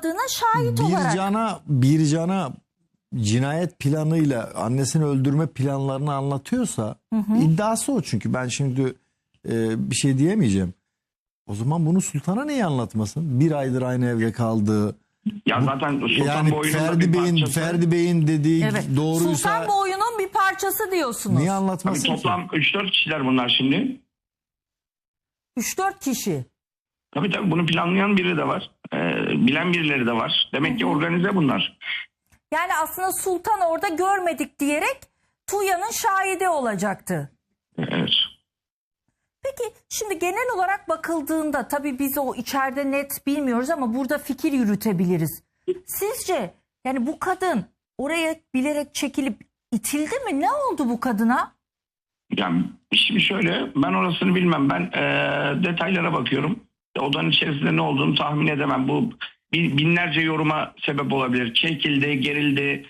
olmadığına şahit olarak. Bir cana bir cana cinayet planıyla annesini öldürme planlarını anlatıyorsa iddiası o çünkü ben şimdi e, bir şey diyemeyeceğim. O zaman bunu sultana niye anlatmasın? Bir aydır aynı evde kaldığı. Ya zaten Sultan Yani Ferdi bir Bey'in parçası. Ferdi Bey'in dediği Evet. doğruysa Sultan boyunun bir parçası diyorsunuz. niye Tabii anlatmasın? ki? toplam 3-4 kişiler bunlar şimdi. 3-4 kişi. Tabii tabii bunu planlayan biri de var. Ee, bilen birileri de var. Demek ki organize bunlar. Yani aslında Sultan orada görmedik diyerek Tuğya'nın şahidi olacaktı. Evet. Peki şimdi genel olarak bakıldığında tabii biz o içeride net bilmiyoruz ama burada fikir yürütebiliriz. Sizce yani bu kadın oraya bilerek çekilip itildi mi? Ne oldu bu kadına? Yani şimdi şöyle ben orasını bilmem. Ben eee, detaylara bakıyorum. Odanın içerisinde ne olduğunu tahmin edemem. Bu bin- binlerce yoruma sebep olabilir. Çekildi, gerildi.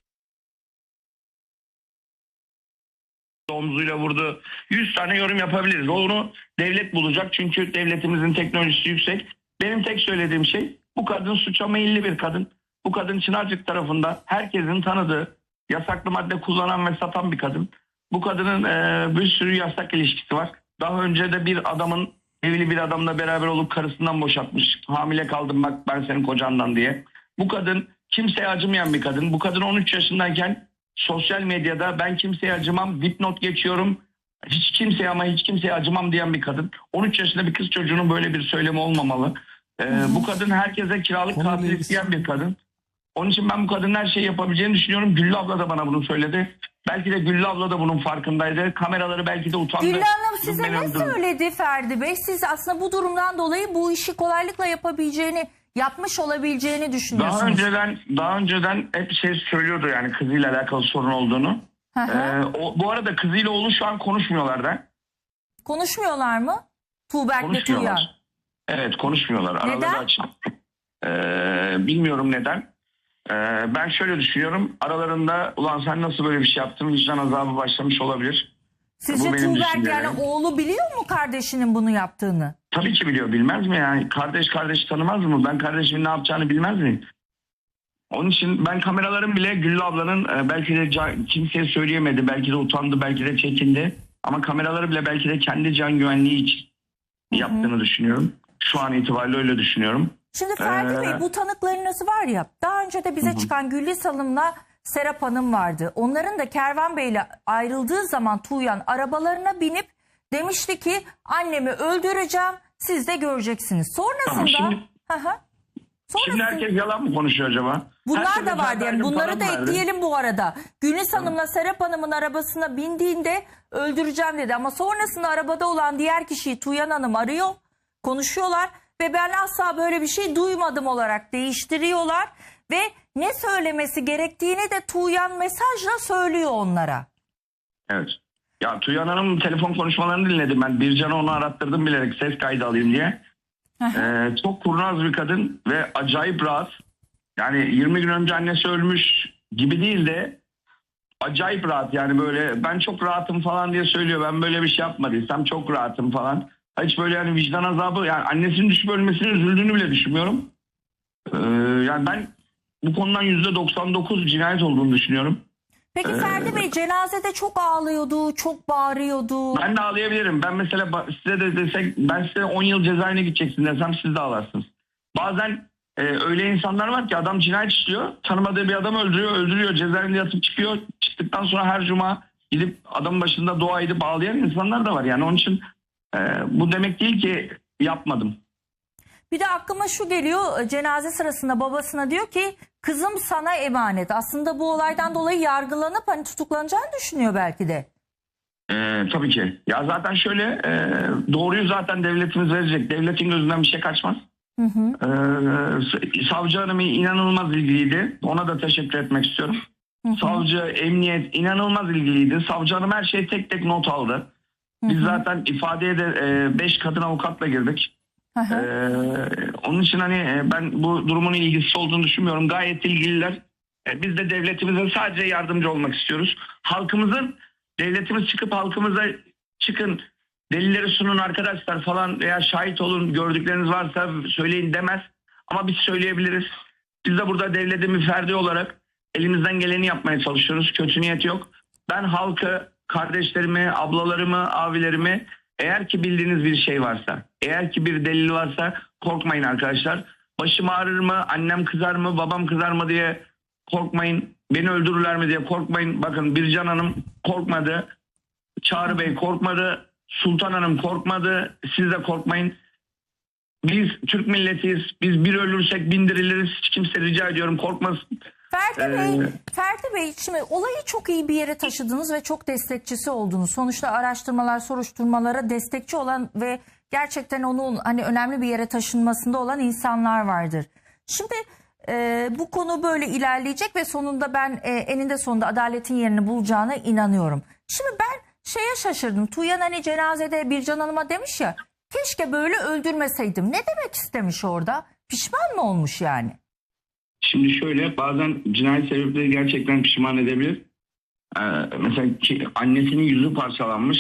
omzuyla vurdu. 100 tane yorum yapabiliriz. Onu devlet bulacak çünkü devletimizin teknolojisi yüksek. Benim tek söylediğim şey bu kadın suça meyilli bir kadın. Bu kadın Çınarcık tarafında herkesin tanıdığı yasaklı madde kullanan ve satan bir kadın. Bu kadının e, bir sürü yasak ilişkisi var. Daha önce de bir adamın evli bir adamla beraber olup karısından boşatmış. Hamile kaldım bak ben senin kocandan diye. Bu kadın kimseye acımayan bir kadın. Bu kadın 13 yaşındayken sosyal medyada ben kimseye acımam dipnot geçiyorum. Hiç kimseye ama hiç kimseye acımam diyen bir kadın. 13 yaşında bir kız çocuğunun böyle bir söylemi olmamalı. Ee, bu kadın herkese kiralık katil isteyen bir kadın. Onun için ben bu kadının her şeyi yapabileceğini düşünüyorum. Güllü abla da bana bunu söyledi. Belki de Güllü abla da bunun farkındaydı. Kameraları belki de utandı. Güllü Hanım size ne öldürdü. söyledi Ferdi Bey? Siz aslında bu durumdan dolayı bu işi kolaylıkla yapabileceğini, yapmış olabileceğini düşünüyorsunuz. Daha önceden daha önceden hep şey söylüyordu yani kızıyla alakalı sorun olduğunu. Hı hı. Ee, o, bu arada kızıyla oğlu şu an konuşmuyorlar da. Konuşmuyorlar mı? Tuğberk ve Tuğyan. Evet konuşmuyorlar. Araları Neden? açık. Ee, bilmiyorum neden. Ee, ben şöyle düşünüyorum. Aralarında ulan sen nasıl böyle bir şey yaptın? Vicdan azabı başlamış olabilir. Sizce Bu benim Tuğberk düşüncelerim. yani oğlu biliyor mu kardeşinin bunu yaptığını? Tabii ki biliyor. Bilmez mi yani? Kardeş kardeş tanımaz mı? Ben kardeşimin ne yapacağını bilmez miyim? Onun için ben kameraların bile Güllü ablanın e, belki de kimseye söyleyemedi. Belki de utandı. Belki de çekindi. Ama kameraları bile belki de kendi can güvenliği için yaptığını düşünüyorum. Şu an itibariyle öyle düşünüyorum. Şimdi Ferdi Ee, Bey bu tanıklarınız var ya daha önce de bize çıkan Gülis Hanım'la Serap Hanım vardı. Onların da Kervan Bey'le ayrıldığı zaman Tuğyan arabalarına binip demişti ki annemi öldüreceğim siz de göreceksiniz. Sonrasında Tamam, şimdi- Hı hı. Şimdi Sonrasında- herkes yalan mı konuşuyor acaba? Bunlar Herkese da yani Ferdi bunları da verdi. ekleyelim bu arada. Gülis Hanım'la Serap Hanım'ın arabasına bindiğinde öldüreceğim dedi. Ama sonrasında arabada olan diğer kişiyi Tuyan Hanım arıyor. Konuşuyorlar ve ben asla böyle bir şey duymadım olarak değiştiriyorlar. Ve ne söylemesi gerektiğini de Tuğyan mesajla söylüyor onlara. Evet. Ya Tuyan Hanım'ın telefon konuşmalarını dinledim ben. Bircan'ı onu arattırdım bilerek ses kaydı alayım diye. Ee, çok kurnaz bir kadın ve acayip rahat. Yani 20 gün önce annesi ölmüş gibi değil de acayip rahat yani böyle ben çok rahatım falan diye söylüyor. Ben böyle bir şey yapmadıysam çok rahatım falan. Hiç böyle yani vicdan azabı yani annesinin düşüp ölmesine üzüldüğünü bile düşünmüyorum. Ee, yani ben bu konudan %99 cinayet olduğunu düşünüyorum. Peki Ferdi Bey cenazede çok ağlıyordu, çok bağırıyordu. Ben de ağlayabilirim. Ben mesela size de desek ben size 10 yıl cezaevine gideceksin desem siz de ağlarsınız. Bazen e, öyle insanlar var ki adam cinayet işliyor. Tanımadığı bir adam öldürüyor, öldürüyor. Cezaevinde yatıp çıkıyor. Çıktıktan sonra her cuma gidip adamın başında dua edip ağlayan insanlar da var. Yani onun için e, bu demek değil ki yapmadım. Bir de aklıma şu geliyor cenaze sırasında babasına diyor ki kızım sana emanet. Aslında bu olaydan dolayı yargılanıp hani tutuklanacağını düşünüyor belki de. E, tabii ki. Ya zaten şöyle e, doğruyu zaten devletimiz verecek. Devletin gözünden bir şey kaçmaz. Hı hı. Ee, savcı hanım inanılmaz ilgiliydi. Ona da teşekkür etmek istiyorum. Savcı, emniyet inanılmaz ilgiliydi. Savcı hanım her şeyi tek tek not aldı. Biz zaten ifadeye de 5 kadın avukatla girdik. Hı hı. Ee, onun için hani e, ben bu durumun ilgisi olduğunu düşünmüyorum. Gayet ilgililer. E, biz de devletimize sadece yardımcı olmak istiyoruz. Halkımızın, devletimiz çıkıp halkımıza çıkın delilleri sunun arkadaşlar falan veya şahit olun gördükleriniz varsa söyleyin demez. Ama biz söyleyebiliriz. Biz de burada devletin bir ferdi olarak elimizden geleni yapmaya çalışıyoruz. Kötü niyet yok. Ben halkı, kardeşlerimi, ablalarımı, abilerimi eğer ki bildiğiniz bir şey varsa, eğer ki bir delil varsa korkmayın arkadaşlar. Başım ağrır mı, annem kızar mı, babam kızar mı diye korkmayın. Beni öldürürler mi diye korkmayın. Bakın Bircan Hanım korkmadı. Çağrı Bey korkmadı. Sultan Hanım korkmadı. Siz de korkmayın. Biz Türk milletiyiz. Biz bir ölürsek bindiriliriz. Hiç kimse rica ediyorum korkmasın. Ferdi Ee, Bey, Ferdi Bey şimdi olayı çok iyi bir yere taşıdınız ve çok destekçisi oldunuz. Sonuçta araştırmalar, soruşturmalara destekçi olan ve gerçekten onun hani önemli bir yere taşınmasında olan insanlar vardır. Şimdi e, bu konu böyle ilerleyecek ve sonunda ben e, eninde sonunda adaletin yerini bulacağına inanıyorum. Şimdi ben şeye şaşırdım. Tuğyan hani cenazede Bircan Hanım'a demiş ya keşke böyle öldürmeseydim. Ne demek istemiş orada? Pişman mı olmuş yani? Şimdi şöyle bazen cinayet sebepleri gerçekten pişman edebilir. Ee, mesela ki annesinin yüzü parçalanmış.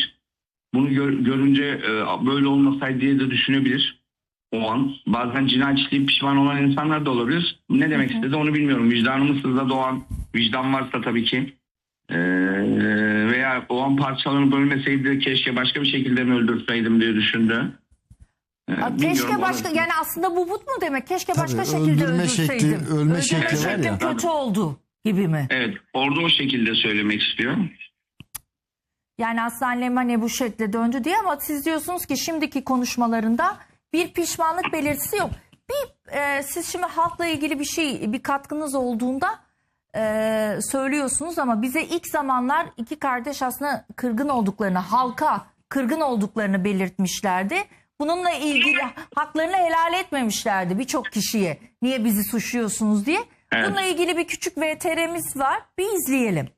Bunu gör- görünce e, böyle olmasaydı diye de düşünebilir o an. Bazen cinayet işleyip pişman olan insanlar da olabilir. Ne demek istedi onu bilmiyorum. Vicdanımız sızda doğan vicdan varsa tabii ki. Ee, veya o an parçalanıp ölmeseydi keşke başka bir şekilde mi öldürseydim diye düşündü. Aa, Keşke başka yani aslında bu but mu demek? Keşke Tabii, başka şekilde öldürme şekli- ölme Öldürme şekli var şeklim ya. kötü oldu gibi mi? Evet orada o şekilde söylemek istiyor. Yani aslında annem hani bu şekilde döndü diye ama siz diyorsunuz ki şimdiki konuşmalarında bir pişmanlık belirtisi yok. Bir e, siz şimdi halkla ilgili bir şey bir katkınız olduğunda e, söylüyorsunuz ama bize ilk zamanlar iki kardeş aslında kırgın olduklarını halka kırgın olduklarını belirtmişlerdi. Bununla ilgili haklarını helal etmemişlerdi birçok kişiye. Niye bizi suçluyorsunuz diye. Evet. Bununla ilgili bir küçük VTR'miz var. Bir izleyelim.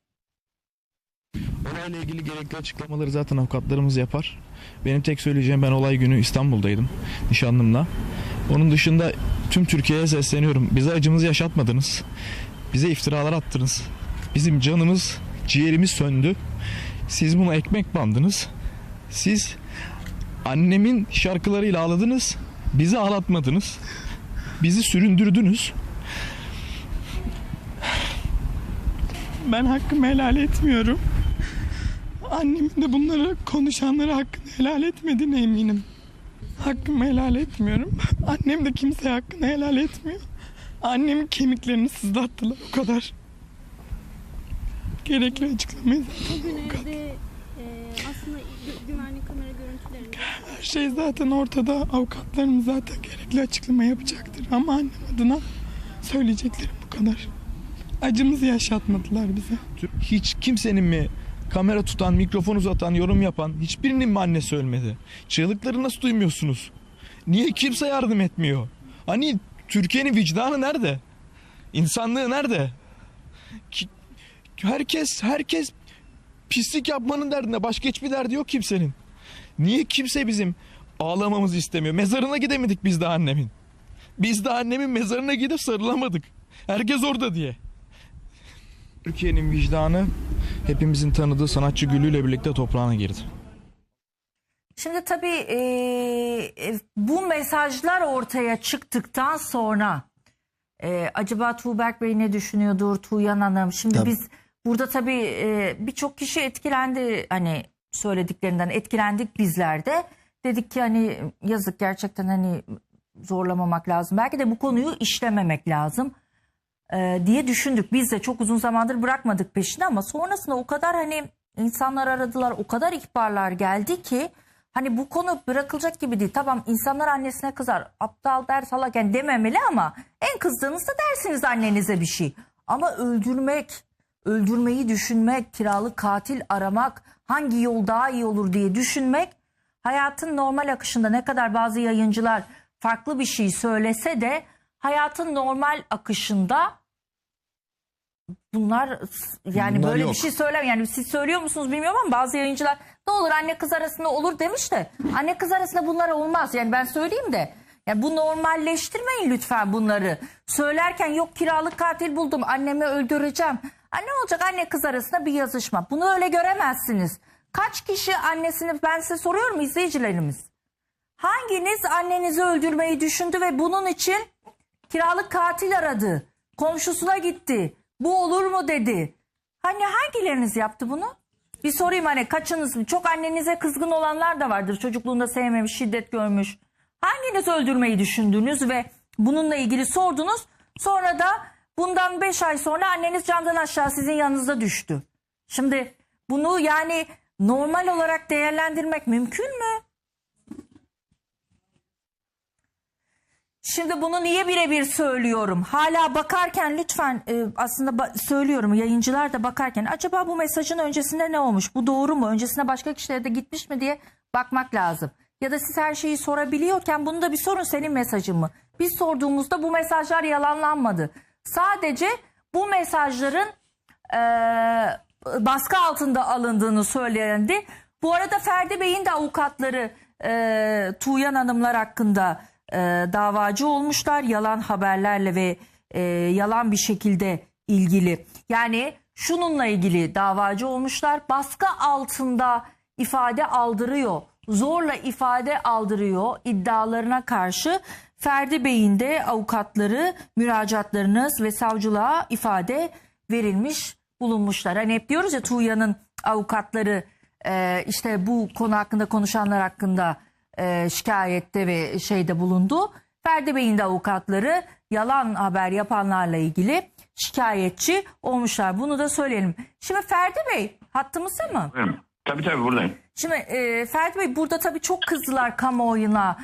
Olayla ilgili gerekli açıklamaları zaten avukatlarımız yapar. Benim tek söyleyeceğim ben olay günü İstanbul'daydım nişanlımla. Onun dışında tüm Türkiye'ye sesleniyorum. Bize acımızı yaşatmadınız. Bize iftiralar attınız. Bizim canımız, ciğerimiz söndü. Siz buna ekmek bandınız. Siz annemin şarkılarıyla ağladınız. Bizi ağlatmadınız. Bizi süründürdünüz. Ben hakkımı helal etmiyorum. Annemin de bunları konuşanlara hakkını helal etmediğine eminim. Hakkımı helal etmiyorum. Annem de kimseye hakkını helal etmiyor. Annemin kemiklerini sızlattılar o kadar. Gerekli açıklamayı zaten Bugün evde e, aslında gü- güvenlik kamera görüntülerinde her şey zaten ortada. Avukatlarım zaten gerekli açıklama yapacaktır. Ama annem adına söyleyeceklerim bu kadar. Acımızı yaşatmadılar bize. Hiç kimsenin mi kamera tutan, mikrofon uzatan, yorum yapan hiçbirinin mi annesi ölmedi? Çığlıkları nasıl duymuyorsunuz? Niye kimse yardım etmiyor? Hani Türkiye'nin vicdanı nerede? İnsanlığı nerede? Ki- Herkes herkes pislik yapmanın derdinde. Başka hiçbir derdi yok kimsenin. Niye kimse bizim ağlamamızı istemiyor? Mezarına gidemedik biz de annemin. Biz de annemin mezarına gidip sarılamadık. Herkes orada diye. Türkiye'nin vicdanı hepimizin tanıdığı sanatçı Güllü ile birlikte toprağına girdi. Şimdi tabii e, bu mesajlar ortaya çıktıktan sonra e, acaba Tuğberk Bey ne düşünüyordur, Tuğyan Hanım? Şimdi Tabii. biz burada tabii e, birçok kişi etkilendi hani söylediklerinden etkilendik bizler de. Dedik ki hani yazık gerçekten hani zorlamamak lazım. Belki de bu konuyu işlememek lazım e, diye düşündük. Biz de çok uzun zamandır bırakmadık peşini ama sonrasında o kadar hani insanlar aradılar, o kadar ihbarlar geldi ki hani bu konu bırakılacak gibi değil. Tamam insanlar annesine kızar, aptal der salak yani dememeli ama en kızdığınızda dersiniz annenize bir şey. Ama öldürmek, öldürmeyi düşünmek, kiralık katil aramak, hangi yol daha iyi olur diye düşünmek hayatın normal akışında ne kadar bazı yayıncılar farklı bir şey söylese de hayatın normal akışında bunlar yani Bunlar böyle yok. bir şey söylem yani siz söylüyor musunuz bilmiyorum ama bazı yayıncılar ne olur anne kız arasında olur demiş de anne kız arasında bunlar olmaz yani ben söyleyeyim de yani bu normalleştirmeyin lütfen bunları. Söylerken yok kiralık katil buldum annemi öldüreceğim. Ha, ne olacak anne kız arasında bir yazışma. Bunu öyle göremezsiniz. Kaç kişi annesini ben size soruyorum izleyicilerimiz. Hanginiz annenizi öldürmeyi düşündü ve bunun için kiralık katil aradı? komşusuna gitti. Bu olur mu dedi. Hani hangileriniz yaptı bunu? Bir sorayım hani kaçınız çok annenize kızgın olanlar da vardır. Çocukluğunda sevmemiş, şiddet görmüş. Hanginiz öldürmeyi düşündünüz ve bununla ilgili sordunuz. Sonra da bundan 5 ay sonra anneniz candan aşağı sizin yanınızda düştü. Şimdi bunu yani normal olarak değerlendirmek mümkün mü? Şimdi bunu niye birebir söylüyorum? Hala bakarken lütfen e, aslında ba- söylüyorum yayıncılar da bakarken acaba bu mesajın öncesinde ne olmuş? Bu doğru mu? Öncesine başka kişilere de gitmiş mi diye bakmak lazım. Ya da siz her şeyi sorabiliyorken bunu da bir sorun senin mesajın mı? Biz sorduğumuzda bu mesajlar yalanlanmadı. Sadece bu mesajların e, baskı altında alındığını söylendi. Bu arada Ferdi Bey'in de avukatları e, Tuğyan Hanımlar hakkında e, davacı olmuşlar. Yalan haberlerle ve e, yalan bir şekilde ilgili. Yani şununla ilgili davacı olmuşlar. Baskı altında ifade aldırıyor. Zorla ifade aldırıyor iddialarına karşı Ferdi Bey'in de avukatları müracaatlarınız ve savcılığa ifade verilmiş bulunmuşlar. Hani hep diyoruz ya Tuğya'nın avukatları e, işte bu konu hakkında konuşanlar hakkında e, şikayette ve şeyde bulundu. Ferdi Bey'in de avukatları yalan haber yapanlarla ilgili şikayetçi olmuşlar. Bunu da söyleyelim. Şimdi Ferdi Bey hattımızda mı? Buyurun. Tabii tabii buradayım. Şimdi e, Ferdi Bey burada tabii çok kızdılar kamuoyuna.